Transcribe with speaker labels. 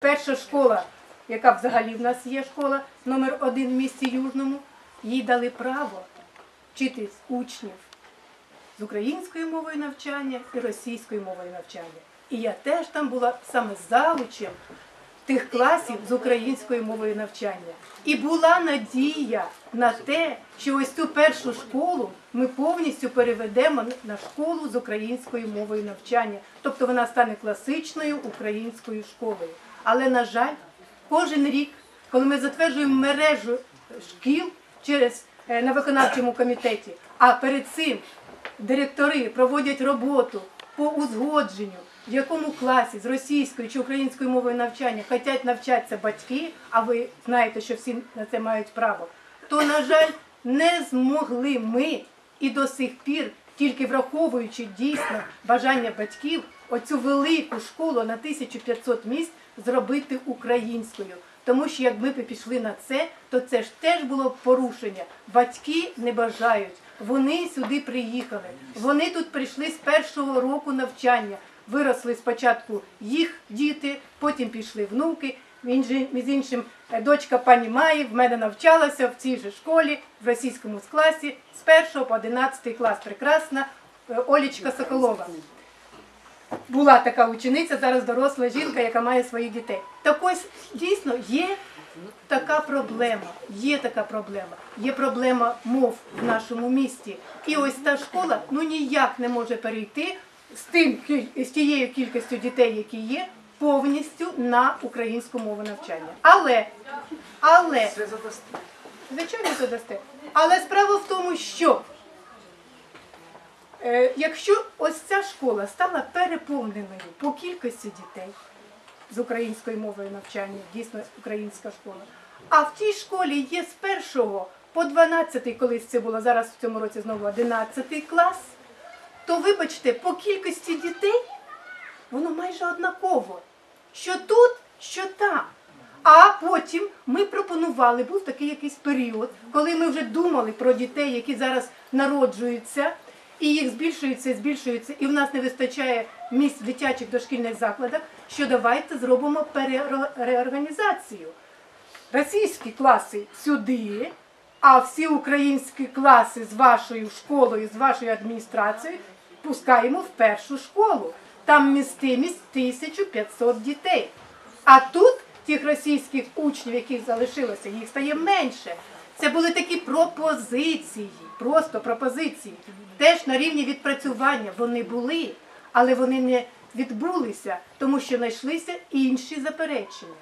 Speaker 1: Перша школа, яка взагалі в нас є школа, номер один в місті Южному, їй дали право вчити учнів з українською мовою навчання і російською мовою навчання. І я теж там була саме залучем тих класів з українською мовою навчання. І була надія на те, що ось цю першу школу ми повністю переведемо на школу з українською мовою навчання. Тобто вона стане класичною українською школою. Але, на жаль, кожен рік, коли ми затверджуємо мережу шкіл через е, на виконавчому комітеті, а перед цим директори проводять роботу по узгодженню, в якому класі з російською чи українською мовою навчання хочуть навчатися батьки, а ви знаєте, що всі на це мають право, то, на жаль, не змогли ми і до сих пір, тільки враховуючи дійсно бажання батьків, оцю велику школу на 1500 місць зробити українською. Тому що якби ми пішли на це, то це ж теж було порушення. Батьки не бажають. Вони сюди приїхали. Вони тут прийшли з першого року навчання. Виросли спочатку їх діти, потім пішли внуки. Між іншим, е, дочка пані Маї в мене навчалася в цій же школі, в російському класі, з 1 по 11 клас. Прекрасна е, Олічка Соколова була така учениця, зараз доросла жінка, яка має своїх дітей. Так ось дійсно є така проблема. Є така проблема. Є проблема мов в нашому місті. І ось та школа ну ніяк не може перейти з тим з тією кількістю дітей, які є, повністю на українську мову навчання. Але, але, звичайно, задасте. Але справа в тому, що Е, Якщо ось ця школа стала переповненою по кількості дітей з українською мовою навчання, дійсно українська школа, а в тій школі є з першого по 12, колись це було зараз в цьому році знову 11 клас, то вибачте, по кількості дітей воно майже однаково. Що тут, що там. А потім ми пропонували, був такий якийсь період, коли ми вже думали про дітей, які зараз народжуються, і їх збільшується, збільшується, і в нас не вистачає місць в дитячих дошкільних закладах, що давайте зробимо реорганізацію. Російські класи сюди, а всі українські класи з вашою школою, з вашою адміністрацією пускаємо в першу школу. Там містимість 1500 дітей. А тут тих російських учнів, яких залишилося, їх стає менше. Це були такі пропозиції, просто пропозиції. Теж на рівні відпрацювання вони були, але вони не відбулися, тому що знайшлися інші заперечення.